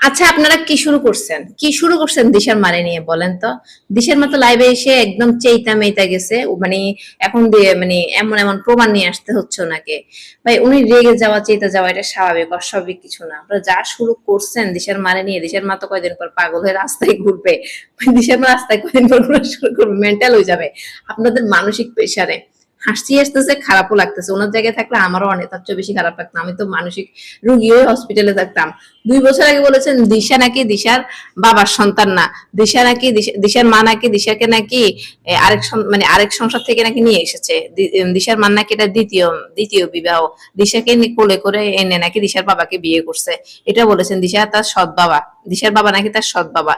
আচ্ছা আপনারা কি শুরু করছেন? কি শুরু করছেন দিশার মারে নিয়ে বলেন তো? দিশার মতো লাইভে এসে একদম চেইতা মেইতা গেছে। মানে এখন দিয়ে মানে এমন এমন প্রমাণ নিয়ে আসতে হচ্ছে ওনাকে। ভাই, উনি রেগে যাওয়া, চেইতা যাওয়া, এটা স্বাভাবিক, অস্বাভাবিক কিছু না। আপনারা যা শুরু করছেন দিশার মারে নিয়ে, দিশার মা তো কয়দিন পর পাগল হয়ে রাস্তায় ঘুরবে। দিশার মা রাস্তায় কয়দিন পর শুরু করবে মেন্টাল হয়ে যাবে। আপনাদের মানসিক প্রেশারে হাসি আসতেছে, খারাপও লাগতেছে। ওনার জায়গায় থাকলে আমারও অনেক, তার চেয়ে বেশি খারাপ লাগতো। আমি তো মানসিক রুগী হয়ে হসপিটালে থাকতাম। দুই বছর আগে বলেছেন, দিশা নাকি দিশার বাবার সন্তান না? দিশা নাকি দিশা- দিশার মা নাকি দিশাকে নাকি আরেক মানে আরেক সংসার থেকে নাকি নিয়ে এসেছে? দিশার মা নাকি এটা দ্বিতীয় দ্বিতীয় বিবাহ। দিশাকে কোলে করে এনে নাকি দিশার বাবাকে বিয়ে করছে। এটা বলেছেন, দিশা তার সৎ বাবা। দিশার বাবা নাকি তার সৎ বাবা?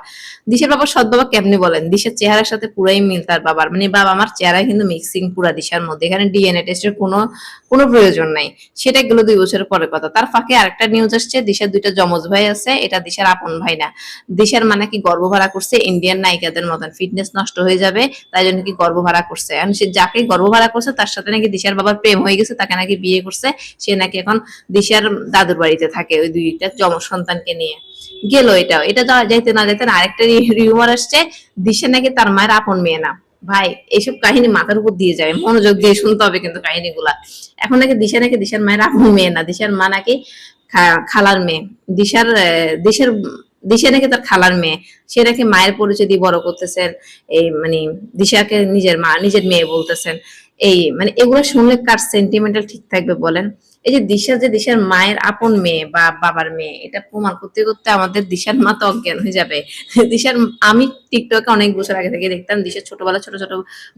দিশার বাবা সৎ বাবা কেমনি বলেন? দিশার চেহারার সাথে পুরাই মিল তার বাবার। মানে বাবা আমার চেহারা কিন্তু মিক্সিং পুরা দিশার মধ্যে। এখানে ডিএনএ টেস্টের কোনো কোনো প্রয়োজন নাই। সেটা গেল দুই বছরের পরে কথা। তার ফাঁকে আরেকটা নিউজ আসছে, দিশার দুইটা যমজ ভাই আছে, এটা দিশার আপন ভাই না। দিশার মানে কি গর্ব ভাড়া করছে ইন্ডিয়ান নায়িকাদের মতন। ফিটনেস নষ্ট হয়ে যাবে, তাই জন্য কি গর্ব ভাড়া করছে। এখন সে যাকে গর্ব ভাড়া করছে, তার সাথে নাকি দিশার বাবার প্রেম হয়ে গেছে, তাকে নাকি বিয়ে করছে। সে নাকি এখন দিশার দাদুর বাড়িতে থাকে, ওই দুইটা যমজ সন্তানকে নিয়ে। গেল এটা এটা যাওয়া যাইতে না যাইতে না, আরেকটা রিউমার আসছে, দিশা নাকি তার মায়ের আপন মেয়ে না। ভাই, এইসব কাহিনী মাথার উপর দিয়ে যায়। মনোযোগ দিয়ে শুনতে হবে কিন্তু কাহিনীগুলা। এখন নাকি দিশা নাকি দিশার মায়ের আপন মেয়ে না, দিশার মা নাকি খালার মেয়ে। দিশার দিশার, দিশা নাকি তার খালার মেয়ে। সে নাকি মায়ের পরিচয় দিয়ে বড় করতেছেন, এই মানে দিশাকে নিজের মা, নিজের মেয়ে বলতেছেন। এই মানে এগুলো শুনলে কার সেন্টিমেন্টাল ঠিক থাকবে বলেন? এই যে দিশা, যে দিশার মায়ের আপন মেয়ে বা বাবার মেয়ে, এটা প্রমাণ করতে করতে আমাদের দিশার মা তো অজ্ঞান হয়ে যাবে। দিশার, আমি টিকটকে অনেক বছর আগে থেকে দেখতাম দিশার ছোটবেলা ছোট ছোট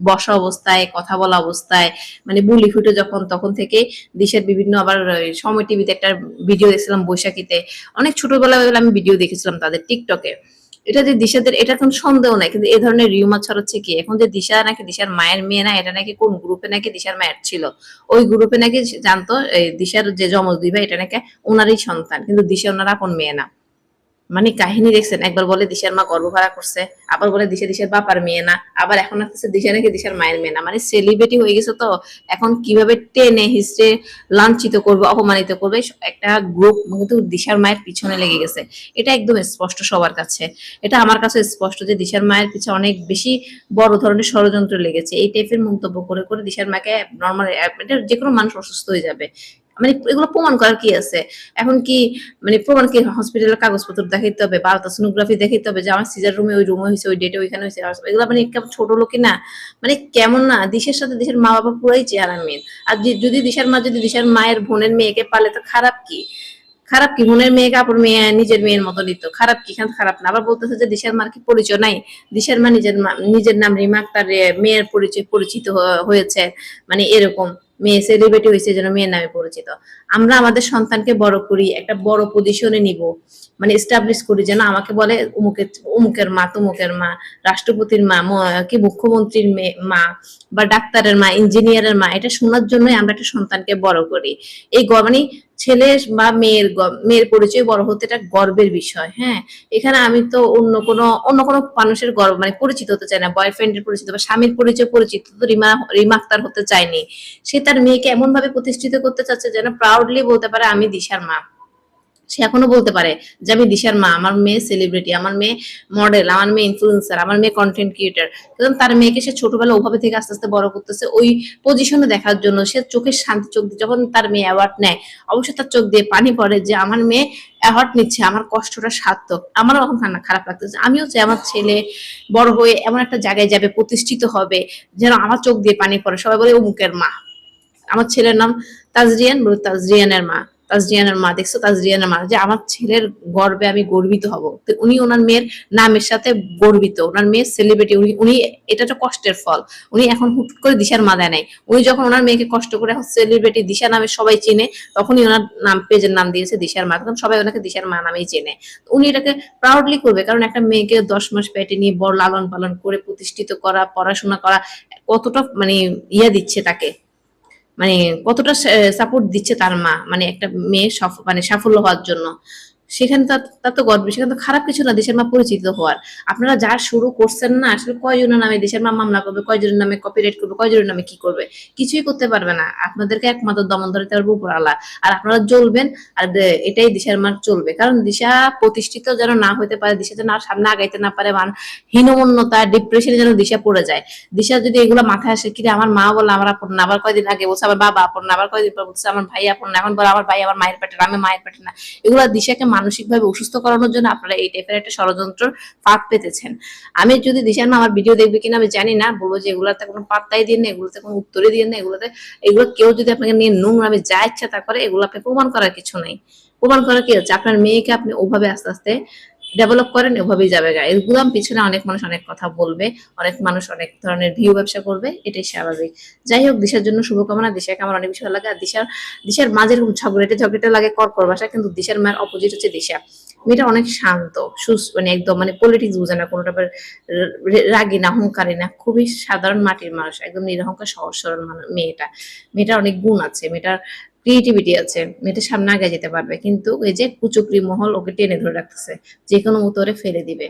বসা অবস্থায়, কথা বলা অবস্থায় মানে বুলি ফুটে যখন, তখন থেকে দিশার বিভিন্ন আবার সময় টিভিতে একটা ভিডিও দেখছিলাম বৈশাখীতে। অনেক ছোটবেলা আমি ভিডিও দেখেছিলাম তাদের টিকটকে। এটা যে দিশাদের, এটা কোন সন্দেহ নাই, কিন্তু এ ধরনের রিউমার ছড়াচ্ছে কি? এখন যে দিশা নাকি দিশার মায়ের মেয়ে না, এটা নাকি কোন গ্রুপে নাকি দিশার মায়ের ছিল? ওই গ্রুপে নাকি জানতো দিশার যে যমজ ভাই, এটা নাকি ওনারই সন্তান, কিন্তু দিশা ওনারা আপন মেয়ে না। মানে কাহিনী দেখছেন, একবার বলে দিশার মা গর্ভভাড়া করছে, আবার বলে দিশা, দিশার বাপার মেয়ে না, আবার এখন আসতেছে দিশা নাকি দিশার মায়ের মেয়ে না। মানে সেলিব্রিটি হয়ে গেছে তো, এখন কীভাবে টেনে হিস্ট্রে লাঞ্ছিত করবে, অপমানিত করবে একটা গ্রুপ কিন্তু দিশার মায়ের পিছনে লেগে গেছে। এটা একদম স্পষ্ট সবার কাছে। এটা আমার কাছে স্পষ্ট যে দিশার মায়ের পিছনে অনেক বেশি বড় ধরনের ষড়যন্ত্র লেগেছে। এই টাইপের মন্তব্য করে করে দিশার মাকে নর্মাল যে কোনো মানুষ অসুস্থ হয়ে যাবে। মানে এগুলো প্রমাণ করার কি আছে? এখন কি মানে প্রমাণ কি হসপিটালের কাগজপত্র দেখাইতে হবে বা সোনোগ্রাফি দেখাইতে হবে যে আমার সিজার রুমে ওই রুমে হয়েছে, ওই ডেটে ওইখানে হয়েছে? এগুলো মানে ছোট লোকই না? মানে কেমন না, দিশের সাথে দেশের মা বাবা পুরাই চেহারা মিল আর যদি দিশার মা, যদি দিশার মায়ের বোনের মেয়েকে পালে তো খারাপ কি? খারাপ কি? বোনের মেয়ে কাপড় মেয়ে, নিজের মেয়ের মতো নিত। খারাপ কি? খারাপ না। আবার বলতেছে যে দিশার মার কি পরিচয় নাই? দিশার মা নিজের নিজের নাম রিমাক তার মেয়ের পরিচয় পরিচিত হয়েছে। মানে এরকম। মেয়ে সেলিব্রিটি হয়েছে যেন মেয়ের নামে পরিচিত। আমরা আমাদের সন্তানকে বড় করি, একটা বড় পজিশনে নিব মানে এস্টাবলিশ করি যেন আমাকে বলে উমুকের উমুকের মা, তুমুকের মা, রাষ্ট্রপতির মা কি মুখ্যমন্ত্রীর মা বা ডাক্তারের মা ইঞ্জিনিয়ারের মা, এটা শোনার জন্যই আমরা একটা সন্তানকে বড় করি। এই মানে ছেলে বা মেয়ের মেয়ের পরিচয় বড় হতে এটা গর্বের বিষয় হ্যাঁ? এখানে আমি তো অন্য কোনো অন্য কোনো মানুষের গর্ব মানে পরিচিত হতে চাই না বয়ফ্রেন্ডের পরিচিত বা স্বামীর পরিচয় পরিচিত তো রিমা রিমাক্তার হতে চায়নি। সে তার মেয়েকে এমন ভাবে প্রতিষ্ঠিত করতে চাচ্ছে যেন প্রাউডলি বলতে পারে আমি দিশার মা। সে এখনও বলতে পারে যে আমি দিশার মা, আমার মেয়ে সেলিব্রিটি আমার মেয়ে মডেল আমার মেয়ে ইনফ্লুয়েন্সার আমার মেয়ে কন্টেন্ট ক্রিয়েটার কিন্তু তার মেয়েকে সে ছোটবেলা ওভাবে থেকে আস্তে আস্তে বড় করতেছে, ওই পজিশনে দেখার জন্য সে চোখের শান্তি, চোখ দিয়ে যখন তার মেয়ে অ্যাওয়ার্ড নেয় অবশ্যই তার চোখ দিয়ে পানি পড়ে যে আমার মেয়ে অ্যাওয়ার্ড নিচ্ছে, আমার কষ্টটা সার্থক। আমারও এখন খানা খারাপ লাগতেছে। আমিও চাই আমার ছেলে বড় হয়ে এমন একটা জায়গায় যাবে, প্রতিষ্ঠিত হবে, যেন আমার চোখ দিয়ে পানি পড়ে। সবাই বলে অমুকের মা। আমার ছেলের নাম তাজরিয়ান, বলে তাজরিয়ানের মা। তাজরিয়ানের মা, দেখছ তাজরিয়ানের মা, যে আমার ছেলের গর্বে আমি গর্বিত হব। তো উনি ওনার মেয়ের নামের সাথে গর্বিত। ওনার মেয়ের সেলিব্রিটি উনি উনি, এটা তো কষ্টের ফল। উনি এখন হুট করে দিশার মা দেয় নাই উনি যখন ওনার মেয়েকে কষ্ট করে এখন সেলিব্রিটি দিশা নামে সবাই চিনে, তখনই ওনার নাম, পেজের নাম দিয়েছে দিশার মা। তখন সবাই ওনাকে দিশার মা নামেই চেনে। উনি এটাকে প্রাউডলি করবে। কারণ একটা মেয়েকে দশ মাস পেটে নিয়ে বড় লালন পালন করে প্রতিষ্ঠিত করা, পড়াশোনা করা, কতটা মানে ইয়ে দিচ্ছে তাকে। মানে কতটা সাপোর্ট দিচ্ছে তার মা? মানে একটা মেয়ে মানে সাফল্য হওয়ার জন্য। সেখানে তার তার তো গর্ব সেখানে তো খারাপ কিছু না দেশের মা পরিচিত হওয়ার। আপনারা যা শুরু করছেন না আসলে কয়জনের নামে দেশের মা মামলা করবে কয়জনের নামে কপিরাইট করবে কয়জনের নামে কি করবে কিছুই করতে পারবে না। আপনাদেরকে একমাত্র দমন ধরে পারবে উপরালা আর আপনারা জ্বলবেন আর এটাই দিশার মার চলবে। কারণ দিশা প্রতিষ্ঠিত যেন না হতে পারে দিশা যেন সামনে আগাইতে না পারে মান হীনমন্যতা ডিপ্রেশনে যেন দিশা পড়ে যায়। দিশা যদি এগুলো মাথায় আসে কি আমার মা বলে আমার আপন না আবার কয়দিন আগে বলছে আমার বাবা আপন না আবার কয়দিন পর বলছে আমার ভাই আপন না এখন বলে আমার ভাই আমার মায়ের পেটে না, আমি মায়ের পেটে না। এগুলো দিশাকে মানসিক ভাবে অসুস্থ করানোর জন্য আপনারা এই টাইপের একটা ষড়যন্ত্র ফাঁক পেতেছেন। আমি যদি দিশান আমার ভিডিও দেখবে কিনা আমি জানি না, বলব যে এগুলাতে কোনো পাত্তাই দিন না, এগুলোতে কোনো উত্তরই দিন না, এগুলোতে এগুলো কেউ যদি আপনাকে নিয়ে নোংরামে যা ইচ্ছা তা করে, এগুলো আপনি প্রমাণ করার কিছু নেই। প্রমাণ করার কি হচ্ছে? আপনার মেয়েকে আপনি ওভাবে আস্তে আস্তে ডেভেলপ করেন ওভাবেই যাবে গা এগুলাম পিছনে অনেক মানুষ অনেক কথা বলবে, অনেক মানুষ অনেক ধরনের ভিউ ব্যবসা করবে, এটাই স্বাভাবিক। যাই হোক, দিশার জন্য শুভকামনা। দিশাকে আমার অনেক ভালো লাগে। আর দিশার দিশার মাঝে এরকম ঝগড়েটে ঝগড়েটে লাগে কর বাসা কিন্তু দিশার মায়ের অপোজিট হচ্ছে দিশা। মেয়েটা অনেক শান্ত, সুস মানে একদম মানে পলিটিক্স বুঝে না কোনোটা রাগী না অহংকারী না। খুবই সাধারণ মাটির মানুষ, একদম নিরহংকার সহজ সরল মেয়েটা। মেয়েটার অনেক গুণ আছে। মেয়েটার ক্রিয়েটিভিটি আছে, মেয়েটা সামনে আগে যেতে পারবে। কিন্তু এই যে কুচুকরি মহল ওকে টেনে ধরে রাখতেছে যে কোনো মতো ফেলে দিবে।